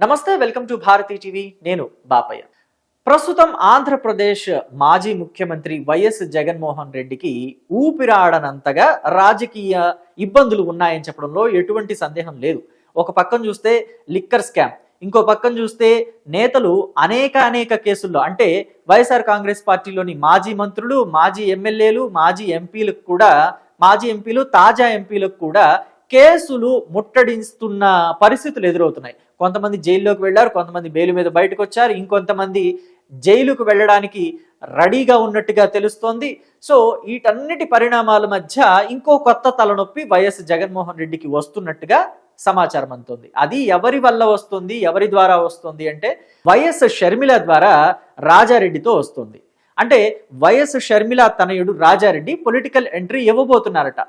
నమస్తే welcome to Bharati TV. నేను బాపయ్య. ప్రస్తుతం ఆంధ్రప్రదేశ్ మాజీ ముఖ్యమంత్రి వైఎస్ జగన్మోహన్ రెడ్డికి ఊపిరాడనంతగా రాజకీయ ఇబ్బందులు ఉన్నాయని చెప్పడంలో ఎటువంటి సందేహం లేదు. ఒక పక్కన చూస్తే లిక్కర్ స్కామ్ ఇంకో పక్కన చూస్తే నేతలు అనేక అనేక కేసుల్లో అంటే వైఎస్ఆర్ కాంగ్రెస్ పార్టీలోని మాజీ మంత్రులు మాజీ ఎమ్మెల్యేలు మాజీ ఎంపీలకు కూడా మాజీ ఎంపీలు తాజా ఎంపీలకు కూడా కేసులు ముట్టడిస్తున్న పరిస్థితులు ఎదురవుతున్నాయి. కొంతమంది జైల్లోకి వెళ్ళారు కొంతమంది బెయిల్ మీద బయటకు వచ్చారు ఇంకొంతమంది జైలుకు వెళ్ళడానికి రెడీగా ఉన్నట్టుగా తెలుస్తోంది. సో వీటన్నిటి పరిణామాల మధ్య ఇంకో కొత్త తలనొప్పి వైఎస్ జగన్మోహన్ రెడ్డికి వస్తున్నట్టుగా సమాచారం అందుతుంది. అది ఎవరి వల్ల వస్తుంది ఎవరి ద్వారా వస్తుంది అంటే వైఎస్ షర్మిల ద్వారా రాజారెడ్డితో వస్తుంది. అంటే వైఎస్ షర్మిల తనయుడు రాజారెడ్డి పొలిటికల్ ఎంట్రీ ఇవ్వబోతున్నారట.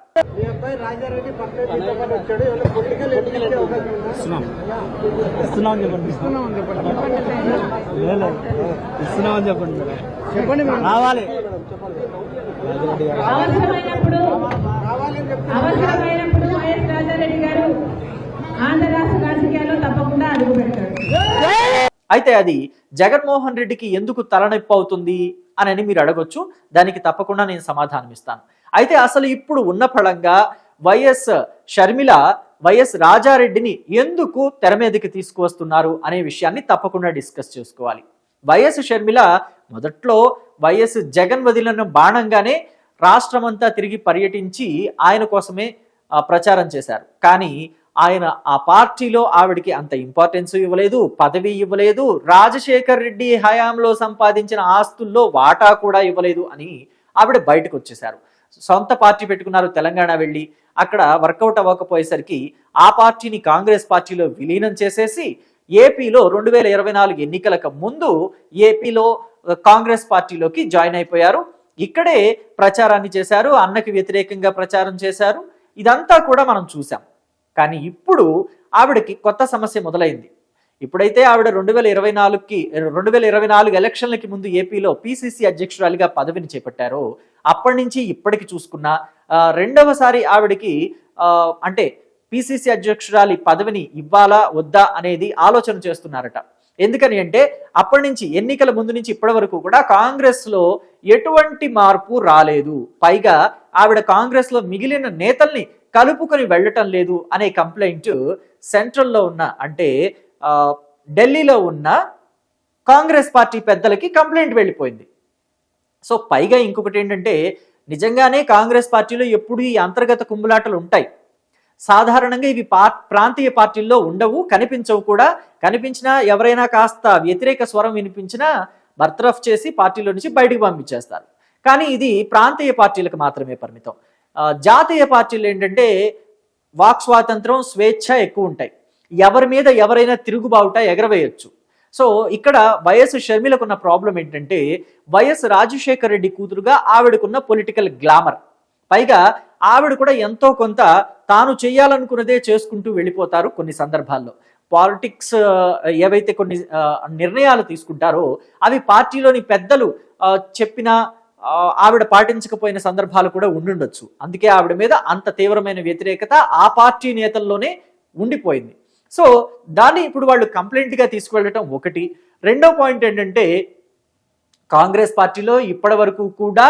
ఆంధ్ర రాష్ట్ర రాజకీయాల్లో తప్పకుండా అడుగు పెడతాడు అయితే అది జగన్మోహన్ రెడ్డికి ఎందుకు తలనొప్పి అవుతుంది? అని మీరు అడగొచ్చు. దానికి తప్పకుండా నేను సమాధానం ఇస్తాను. అయితే అసలు ఇప్పుడు ఉన్న ఫలంగా వైఎస్ షర్మిల వైఎస్ రాజారెడ్డిని ఎందుకు తెర మీదకి తీసుకువస్తున్నారు అనే విషయాన్ని తప్పకుండా డిస్కస్ చేసుకోవాలి. వైఎస్ షర్మిల మొదట్లో వైఎస్ జగన్ వదిలిన బాణంగానే రాష్ట్రమంతా తిరిగి పర్యటించి ఆయన కోసమే ప్రచారం చేశారు. కానీ ఆయన ఆ పార్టీలో ఆవిడికి అంత ఇంపార్టెన్స్ ఇవ్వలేదు పదవి ఇవ్వలేదు రాజశేఖర్ రెడ్డి హయాంలో సంపాదించిన ఆస్తుల్లో వాటా కూడా ఇవ్వలేదు అని ఆవిడ బయటకు వచ్చేశారు. సొంత పార్టీ పెట్టుకున్నారు తెలంగాణ వెళ్ళి. అక్కడ వర్కౌట్ అవ్వకపోయేసరికి ఆ పార్టీని కాంగ్రెస్ పార్టీలో విలీనం చేసేసి ఏపీలో రెండు వేల ఇరవై నాలుగు ఎన్నికలకు ముందు ఏపీలో కాంగ్రెస్ పార్టీలోకి జాయిన్ అయిపోయారు. ఇక్కడే ప్రచారాన్ని చేశారు అన్నకి వ్యతిరేకంగా ప్రచారం చేశారు. ఇదంతా కూడా మనం చూసాం కానీ ఇప్పుడు ఆవిడకి కొత్త సమస్య మొదలైంది. ఇప్పుడైతే ఆవిడ రెండు వేల ఇరవై నాలుగుకి రెండు వేల ఇరవై నాలుగు ఎలక్షన్లకి ముందు ఏపీలో పిసిసి అధ్యక్షురాలిగా పదవిని చేపట్టారో. అప్పటి నుంచి ఇప్పటికి చూసుకున్న రెండవసారి ఆవిడకి అంటే పిసిసి అధ్యక్షురాలి పదవిని ఇవ్వాలా వద్దా అనేది ఆలోచన చేస్తున్నారట. ఎందుకని అంటే అప్పటి నుంచి ఎన్నికల ముందు నుంచి ఇప్పటి వరకు కూడా కాంగ్రెస్లో ఎటువంటి మార్పు రాలేదు. పైగా ఆవిడ కాంగ్రెస్లో మిగిలిన నేతల్ని కలుపుకొని వెళ్ళటం లేదు అనే కంప్లైంట్ సెంట్రల్లో ఉన్న అంటే ఢిల్లీలో ఉన్న కాంగ్రెస్ పార్టీ పెద్దలకి కంప్లైంట్ వెళ్ళిపోయింది. సో పైగా ఇంకొకటి ఏంటంటే నిజంగానే కాంగ్రెస్ పార్టీలో ఎప్పుడు ఈ అంతర్గత కుమ్ములాటలు ఉంటాయి. సాధారణంగా ఇవి పా ప్రాంతీయ పార్టీల్లో ఉండవు కనిపించవు కూడా. కనిపించినా ఎవరైనా కాస్త వ్యతిరేక స్వరం వినిపించినా బర్తరఫ్ చేసి పార్టీలో నుంచి బయటికి పంపించేస్తారు. కానీ ఇది ప్రాంతీయ పార్టీలకు మాత్రమే పరిమితం. జాతీయ పార్టీలు ఏంటంటే వాక్ స్వాతంత్రం స్వేచ్ఛ ఎక్కువ ఉంటాయి. ఎవరి మీద ఎవరైనా తిరుగుబావుట ఎగరవేయచ్చు. సో ఇక్కడ వైఎస్ షర్మిలకున్న ప్రాబ్లం ఏంటంటే వైఎస్ రాజశేఖర రెడ్డి కూతురుగా ఆవిడకున్న పొలిటికల్ గ్లామర్. పైగా ఆవిడ కూడా ఎంతో కొంత తాను చేయాలనుకున్నదే చేసుకుంటూ వెళ్ళిపోతారు కొన్ని సందర్భాల్లో. పాలిటిక్స్ ఏవైతే కొన్ని నిర్ణయాలు తీసుకుంటారో అవి పార్టీలోని పెద్దలు చెప్పినా చెప్పిన ఆవిడ పాటించకపోయిన సందర్భాలు కూడా ఉండుండొచ్చు. అందుకే ఆవిడ మీద అంత తీవ్రమైన వ్యతిరేకత ఆ పార్టీ నేతల్లోనే ఉండిపోయింది. సో దాన్ని ఇప్పుడు వాళ్ళు కంప్లైంట్గా తీసుకువెళ్ళటం ఒకటి. రెండో పాయింట్ ఏంటంటే కాంగ్రెస్ పార్టీలో ఇప్పటి వరకు కూడా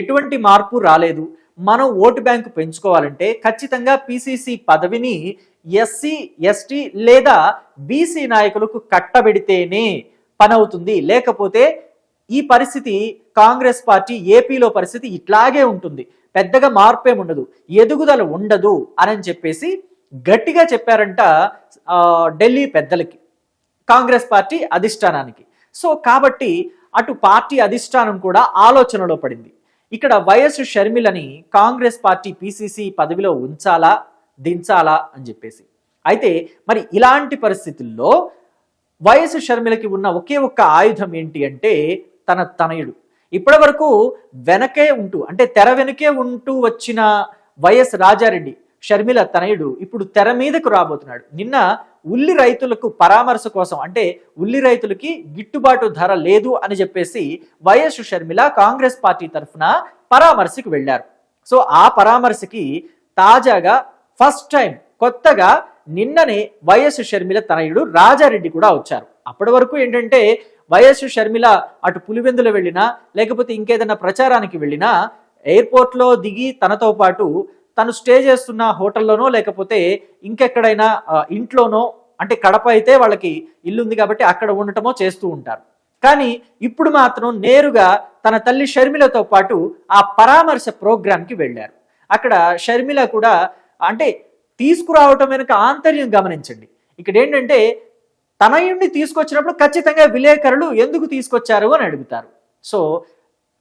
ఎటువంటి మార్పు రాలేదు. మనం ఓటు బ్యాంకు పెంచుకోవాలంటే ఖచ్చితంగా పిసిసి పదవిని ఎస్సీ ఎస్టీ లేదా బీసీ నాయకులకు కట్టబెడితేనే పనవుతుంది. లేకపోతే ఈ పరిస్థితి కాంగ్రెస్ పార్టీ ఏపీలో పరిస్థితి ఇట్లాగే ఉంటుంది. పెద్దగా మార్పేం ఉండదు. ఎదుగుదల ఉండదు అని చెప్పేసి గట్టిగా చెప్పారంట ఢిల్లీ పెద్దలకి కాంగ్రెస్ పార్టీ అధిష్టానానికి. సో కాబట్టి అటు పార్టీ అధిష్టానం కూడా ఆలోచనలో పడింది. ఇక్కడ వైఎస్ షర్మిలని కాంగ్రెస్ పార్టీ పిసిసి పదవిలో ఉంచాలా దించాలా అని చెప్పేసి. అయితే మరి ఇలాంటి పరిస్థితుల్లో వైఎస్ షర్మిలకి ఉన్న ఒకే ఒక్క ఆయుధం ఏంటి అంటే తన తనయుడు. ఇప్పటి వరకు వెనకే ఉంటూ అంటే తెర వెనకే ఉంటూ వచ్చిన వైఎస్ రాజారెడ్డి షర్మిల తనయుడు ఇప్పుడు తెర మీదకు రాబోతున్నాడు. నిన్న ఉల్లి రైతులకు పరామర్శ కోసం అంటే ఉల్లి రైతులకి గిట్టుబాటు ధర లేదు అని చెప్పేసి వైఎస్ షర్మిల కాంగ్రెస్ పార్టీ తరఫున పరామర్శకు వెళ్ళారు. సో ఆ పరామర్శకి తాజాగా ఫస్ట్ టైం కొత్తగా నిన్ననే వైఎస్ షర్మిల తనయుడు రాజారెడ్డి కూడా వచ్చారు. అప్పటి వరకు ఏంటంటే వైఎస్ షర్మిల అటు పులివెందులు వెళ్ళినా లేకపోతే ఇంకేదైనా ప్రచారానికి వెళ్ళినా ఎయిర్పోర్ట్లో దిగి తనతో పాటు తను స్టే చేస్తున్న హోటల్లోనో లేకపోతే ఇంకెక్కడైనా ఇంట్లోనో అంటే కడప అయితే వాళ్ళకి ఇల్లుంది కాబట్టి అక్కడ ఉండటమో చేస్తూ ఉంటారు. కానీ ఇప్పుడు మాత్రం నేరుగా తన తల్లి షర్మిలతో పాటు ఆ పరామర్శ ప్రోగ్రాంకి వెళ్ళారు. అక్కడ షర్మిల కూడా అంటే తీసుకురావటం వెనుక ఆంతర్యం గమనించండి. ఇక్కడ ఏంటంటే తనయుణ్ణి తీసుకొచ్చినప్పుడు ఖచ్చితంగా విలేకరులు ఎందుకు తీసుకొచ్చారు అని అడుగుతారు. సో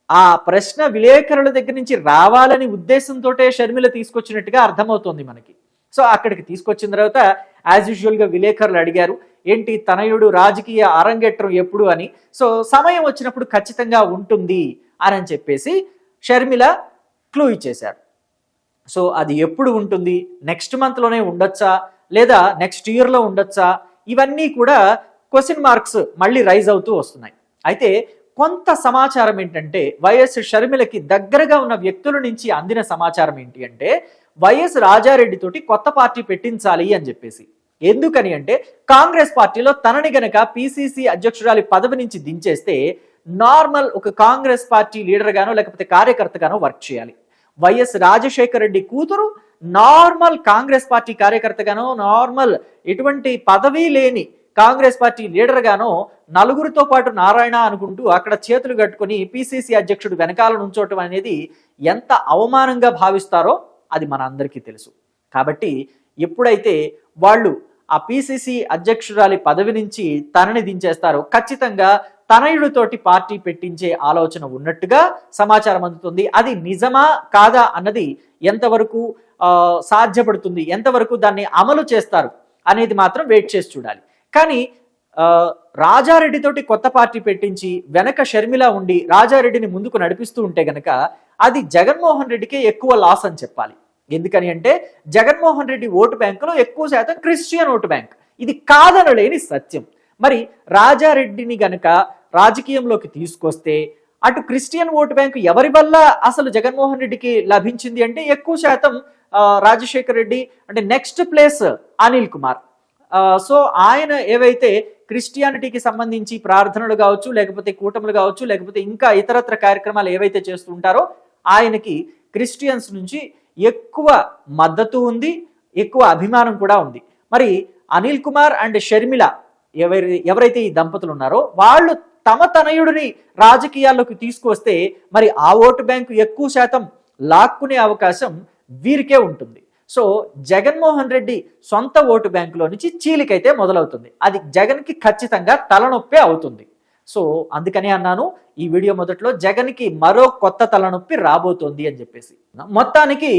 ఆ ప్రశ్న విలేకరుల దగ్గర నుంచి రావాలని ఉద్దేశంతో షర్మిల తీసుకొచ్చినట్టుగా అర్థమవుతోంది మనకి. సో అక్కడికి తీసుకొచ్చిన తర్వాత యాజ్ యూజువల్గా విలేకరులు అడిగారు ఏంటి తనయుడు రాజకీయ అరంగేట్రం ఎప్పుడు అని? సో సమయం వచ్చినప్పుడు ఖచ్చితంగా ఉంటుంది అని అని చెప్పేసి షర్మిల క్లూ ఇచ్చేశారు. సో అది ఎప్పుడు ఉంటుంది? నెక్స్ట్ మంత్లోనే ఉండొచ్చా? లేదా నెక్స్ట్ ఇయర్లో ఉండొచ్చా? ఇవన్నీ కూడా క్వశ్చన్ మార్క్స్ మళ్ళీ రైజ్ అవుతూ వస్తున్నాయి. అయితే కొంత సమాచారం ఏంటంటే వైఎస్ షర్మిలకి దగ్గరగా ఉన్న వ్యక్తుల నుంచి అందిన సమాచారం ఏంటి అంటే వైఎస్ రాజారెడ్డితోటి కొత్త పార్టీ పెట్టించాలి అని చెప్పేసి. ఎందుకని అంటే కాంగ్రెస్ పార్టీలో తనని గనక పిసిసి అధ్యక్షురాలి పదవి నుంచి దించేస్తే నార్మల్ ఒక కాంగ్రెస్ పార్టీ లీడర్గానో లేకపోతే కార్యకర్తగానో వర్క్ చేయాలి. వైఎస్ రాజశేఖర రెడ్డి కూతురు నార్మల్ కాంగ్రెస్ పార్టీ కార్యకర్తగానో నార్మల్ ఎటువంటి పదవి లేని కాంగ్రెస్ పార్టీ లీడర్ గానో నలుగురితో పాటు నారాయణ అనుకుంటూ అక్కడ చేతులు కట్టుకొని పిసిసి అధ్యక్షుడు వెనకాల నుంచోటం అనేది ఎంత అవమానంగా భావిస్తారో అది మన అందరికీ తెలుసు. కాబట్టి ఎప్పుడైతే వాళ్ళు ఆ పిసిసి అధ్యక్షురాలి పదవి నుంచి తనని దించేస్తారో ఖచ్చితంగా తనయుడితోటి పార్టీ పెట్టించే ఆలోచన ఉన్నట్టుగా సమాచారం అందుతుంది. అది నిజమా కాదా అన్నది ఎంతవరకు సాధ్యపడుతుంది ఎంతవరకు దాన్ని అమలు చేస్తారు అనేది మాత్రం వెయిట్ చేసి చూడాలి. కానీ రాజారెడ్డితోటి కొత్త పార్టీ పెట్టించి వెనక షర్మిల ఉండి రాజారెడ్డిని ముందుకు నడిపిస్తూ ఉంటే గనక అది జగన్మోహన్ రెడ్డికే ఎక్కువ లాస్ అని చెప్పాలి. ఎందుకని అంటే జగన్మోహన్ రెడ్డి ఓటు బ్యాంకులో ఎక్కువ శాతం క్రిస్టియన్ ఓటు బ్యాంక్. ఇది కాదనలేని సత్యం. మరి రాజారెడ్డిని గనక రాజకీయంలోకి తీసుకొస్తే అటు క్రిస్టియన్ ఓటు బ్యాంకు ఎవరి వల్ల అసలు జగన్మోహన్ రెడ్డికి లభించింది అంటే ఎక్కువ శాతం రాజశేఖర్ రెడ్డి అంటే next place Anil Kumar. So ఆయన ఏవైతే క్రిస్టియానిటీకి సంబంధించి ప్రార్థనలు కావచ్చు లేకపోతే కూటములు కావచ్చు లేకపోతే ఇంకా ఇతరత్ర కార్యక్రమాలు ఏవైతే చేస్తూ ఉంటారో ఆయనకి క్రిస్టియన్స్ నుంచి ఎక్కువ మద్దతు ఉంది ఎక్కువ అభిమానం కూడా ఉంది. మరి అనిల్ కుమార్ అండ్ షర్మిల ఎవరి ఎవరైతే ఈ దంపతులు ఉన్నారో వాళ్ళు తమ తనయుడిని రాజకీయాల్లోకి తీసుకొస్తే మరి ఆ ఓటు బ్యాంకు ఎక్కువ శాతం లాక్కునే అవకాశం వీరికే ఉంటుంది. సో జగన్మోహన్ రెడ్డి సొంత ఓటు బ్యాంకులో నుంచి చీలికైతే మొదలవుతుంది. అది జగన్కి ఖచ్చితంగా తలనొప్పి అవుతుంది. సో అందుకనే అన్నాను ఈ వీడియో మొదట్లో జగన్కి మరో కొత్త తలనొప్పి రాబోతోంది అని చెప్పేసి. మొత్తానికి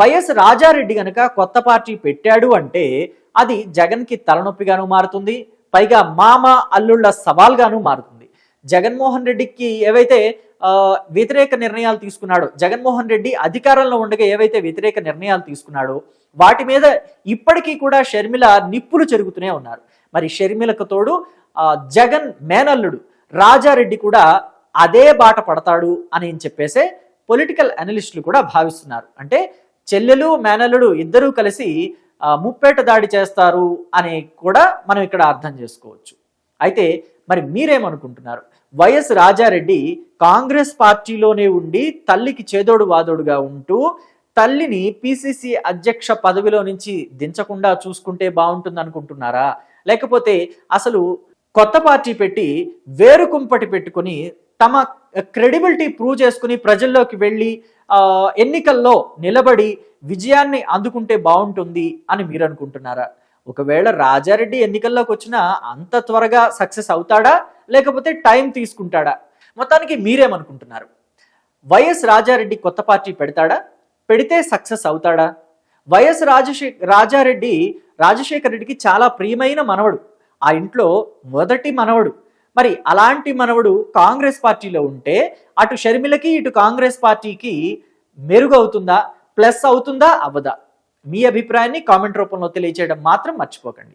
వైఎస్ రాజారెడ్డి గనక కొత్త పార్టీ పెట్టాడు అంటే అది జగన్కి తలనొప్పిగాను మారుతుంది పైగా మామ అల్లుళ్ళ సవాల్గాను మారుతుంది. జగన్మోహన్ రెడ్డికి ఏవైతే వ్యతిరేక నిర్ణయాలు తీసుకున్నాడో. జగన్మోహన్ రెడ్డి అధికారంలో ఉండగా ఏవైతే వ్యతిరేక నిర్ణయాలు తీసుకున్నాడో వాటి మీద ఇప్పటికీ కూడా షర్మిల నిప్పులు చెరుగుతూనే ఉన్నారు. మరి షర్మిలకు తోడు జగన్ మేనల్లుడు రాజారెడ్డి కూడా అదే బాట పడతాడు అని చెప్పేసే పొలిటికల్ అనలిస్టులు కూడా భావిస్తున్నారు. అంటే చెల్లెలు మేనల్లుడు ఇద్దరూ కలిసి ముప్పేట దాడి చేస్తారు అని కూడా మనం ఇక్కడ అర్థం చేసుకోవచ్చు. అయితే మరి మీరేమనుకుంటున్నారు? వైఎస్ రాజారెడ్డి కాంగ్రెస్ పార్టీలోనే ఉండి తల్లికి చేదోడు వాదోడుగా ఉంటూ తల్లిని పిసిసి అధ్యక్ష పదవిలో నుంచి దించకుండా చూసుకుంటే బాగుంటుంది అనుకుంటున్నారా లేకపోతే అసలు కొత్త పార్టీ పెట్టి వేరుకుంపటి పెట్టుకుని తమ క్రెడిబిలిటీ ప్రూవ్ చేసుకుని ప్రజల్లోకి వెళ్ళి ఎన్నికల్లో నిలబడి విజయాన్ని అందుకుంటే బాగుంటుంది అని మీరు అనుకుంటున్నారా ఒకవేళ రాజారెడ్డి ఎన్నికల్లోకి వచ్చినా అంత త్వరగా సక్సెస్ అవుతాడా? లేకపోతే టైం తీసుకుంటాడా? మొత్తానికి మీరేమనుకుంటున్నారు? వైఎస్ రాజారెడ్డి కొత్త పార్టీ పెడతాడా? పెడితే సక్సెస్ అవుతాడా? వైఎస్ రాజశే రాజారెడ్డి రాజశేఖర రెడ్డికి చాలా ప్రియమైన మనవడు. ఆ ఇంట్లో మొదటి మనవడు. మరి అలాంటి మనవడు కాంగ్రెస్ పార్టీలో ఉంటే అటు షర్మిలకి ఇటు కాంగ్రెస్ పార్టీకి మెరుగవుతుందా? ప్లస్ అవుతుందా? అవ్వదా? మీ అభిప్రాయాన్ని కామెంట్ రూపంలో తెలియజేయడం మాత్రం మర్చిపోకండి.